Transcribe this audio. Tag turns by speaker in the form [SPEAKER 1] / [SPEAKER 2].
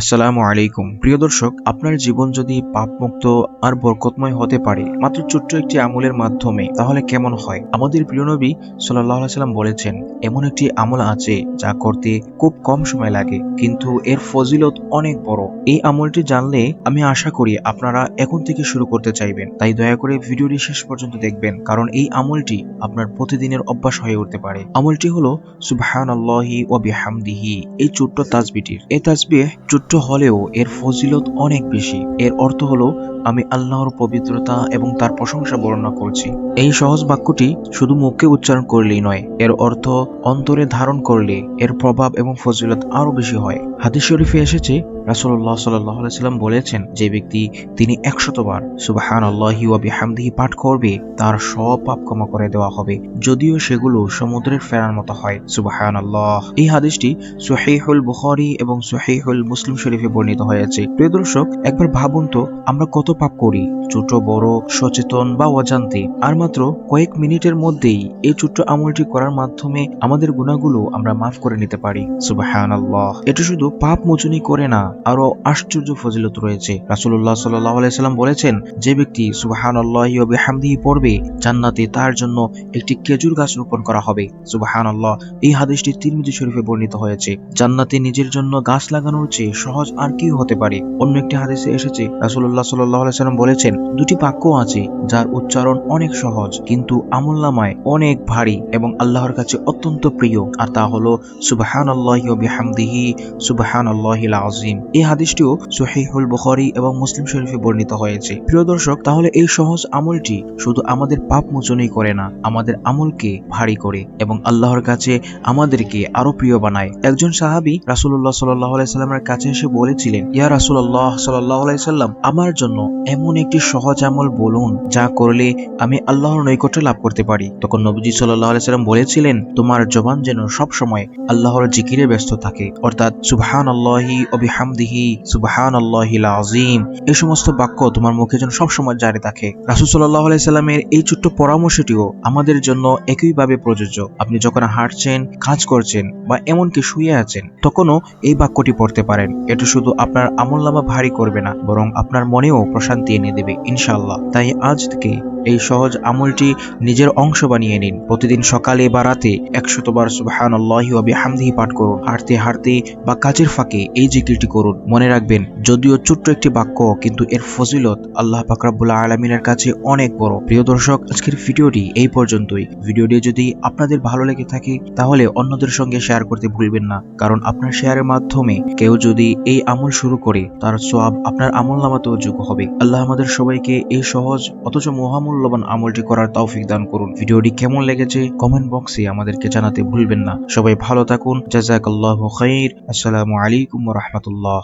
[SPEAKER 1] আসসালামু আলাইকুম। প্রিয় দর্শক, আপনার জীবন যদি পাপমুক্ত আর বরকতময় হতে পারে, মাত্র ছোট্ট একটি আমলের মাধ্যমে, তাহলে কেমন হয়? আমাদের প্রিয় নবী সাল্লাহ সাল্লাম বলেছেন, এমন একটি আমল আছে যা করতে খুব কম সময় লাগে, কিন্তু এর ফজিলত অনেক বড়। এই আমলটি জানলে আমি আশা করি আপনারা এখন থেকে শুরু করতে চাইবেন। তাই দয়া করে ভিডিওটি শেষ পর্যন্ত দেখবেন, কারণ এই আমলটি আপনার প্রতিদিনের অভ্যাস হয়ে উঠতে পারে। আমলটি হলো সুবহান আল্লাহি ও বিহামদিহি, এই ছোট্ট তাজবিটির। এই তাজবিহ ছোট্ট হলেও এর ফজিলত অনেক বেশি। এর অর্থ হলো, আমি আল্লাহর পবিত্রতা এবং তার প্রশংসা বর্ণনা করছি। এই সহজ বাক্যটি শুধু মুখে উচ্চারণ করলেই নয়, এর অর্থ অন্তরে ধারণ করলে এর প্রভাব এবং ফজিলত আরও বেশি হয়। হাদিস শরীফে এসেছে আলাইহি সাল্লাম বলেছেন, যে ব্যক্তি তিনি একশতবার সুবহানাল্লাহি ওয়া বিহামদিহি পাঠ করবে, তার সব পাপ ক্ষমা করে দেওয়া হবে। যদিও সেগুলো সমুদ্রের ফেরার মতো হয়, সুবহানাল্লাহ। এই হাদিসটি সহিহুল বুখারী এবং সহিহুল মুসলিম শরীফে বর্ণিত হয়েছে। প্রিয় দর্শক, একবার ভাবুন তো, আমরা কত পাপ করি, ছোট, বড়, সচেতন বা অজান্তে। আর মাত্র কয়েক মিনিটের মধ্যেই এই ছোট্ট আমলটি করার মাধ্যমে আমাদের গুণাগুলো আমরা মাফ করে নিতে পারি, সুবহানাল্লাহ। এটা শুধু পাপ মোচনই করে না আরও আশ্চর্য ফজিলত রয়েছে। রাসূলুল্লাহ সাল্লাল্লাহু আলাইহি সাল্লাম বলেছেন, যে ব্যক্তি সুবহানাল্লাহি ওয়া বিহামদিহি পড়বে, জান্নাতে তার জন্য একটি খেজুর গাছ রোপণ করা হবে। সুবহানাল্লাহ, এই হাদিসটি তিরমিজি শরীফে বর্ণিত হয়েছে। জান্নাতে নিজের জন্য গাছ লাগানোর চেয়ে সহজ আর কি হতে পারে? অন্য একটি হাদিসে এসেছে, রাসূলুল্লাহ সাল্লাল্লাহু আলাইহি সাল্লাম বলেছেন, দুটি বাক্য আছে যার উচ্চারণ অনেক সহজ, কিন্তু আমলনামায় অনেক ভারী এবং আল্লাহর কাছে অত্যন্ত প্রিয়, আর তা হলো সুবহানাল্লাহি ওয়া বিহামদিহি সুবহানাল্লাহিল আযীম। এই হাদিসটিও সহিহুল বুখারী এবং মুসলিম শরীফে বর্ণিত হয়েছে। প্রিয় দর্শক, তাহলে এই সহজ আমলটি শুধু আমাদের পাপ মোচনই করে না, আমাদের আমলকে ভারী করে এবং আল্লাহর কাছে আমাদেরকে আরও প্রিয় বানায়। একজন সাহাবী রাসূলুল্লাহ সাল্লাল্লাহু সাল্লামের কাছে এসে বলেছিলেন, ইয়া রাসূলুল্লাহ সাল্লাল্লাহু সাল্লাম, আমার জন্য এমন একটি সহজ আমল বলুন, যা করলে আমি আল্লাহর নৈকট্য লাভ করতে পারি। তখন নবীজি আলাইহি সাল্লাম বলেছিলেন, তোমার জবান যেন সব সময় আল্লাহর জিকিরে ব্যস্ত থাকে। অর্থাৎ সুবহান আল্লাহি ওয়া বিহামদিহি, সুবহানাল্লাহিল আযীম। এই সমস্ত বাক্য তোমার মুখে যেন সব সময় জারি থাকে। রাসূল আলাইহি সাল্লামের এই ছোট্ট পরামর্শটিও আমাদের জন্য একইভাবে প্রযোজ্য। আপনি যখন হাঁটছেন, কাজ করছেন বা এমনকি শুয়ে আছেন, তখনও এই বাক্যটি পড়তে পারেন। এটা শুধু আপনার আমলনামা ভারী করবে না, বরং আপনার মনেও প্রশান্তি এনে দেবে, ইনশাআল্লাহ। তাই আজ থেকে এই সহজ আমলটি নিজের অংশ বানিয়ে নিন। প্রতিদিন সকালে বা রাতে একশতবার সুবহানাল্লাহি ওয়া বিহামদিহি পাঠ করুন। হাঁটতে হাঁটতে বা কাজের ফাঁকে এই জিকিরটি করুন। মনে রাখবেন, যদিও ছোট্ট একটি বাক্য, কিন্তু এর ফজিলত আল্লাহ পাক রাব্বুল আলামিনের কাছে অনেক বড়। প্রিয় দর্শক, আজকের ভিডিওটি এই পর্যন্তই। ভিডিওটি যদি আপনাদের ভালো লেগে থাকে, তাহলে অন্যদের সঙ্গে শেয়ার করতে ভুলবেন না। কারণ আপনার শেয়ারের মাধ্যমে কেউ যদি এই আমল শুরু করে, তার সোয়াব আপনার আমল নামাতেও যোগ্য হবে। আল্লাহ আমাদের সবাইকে এই সহজ, অথচ মহামূল্যবান আমলটি করার তৌফিক দান করুন। ভিডিওটি কেমন লেগেছে কমেন্ট বক্সে আমাদেরকে জানাতে ভুলবেন না। সবাই ভালো থাকুন। জাজাকাল্লাহ খাই আসসালামু আলাইকুম রাহমাতুল্লাহ।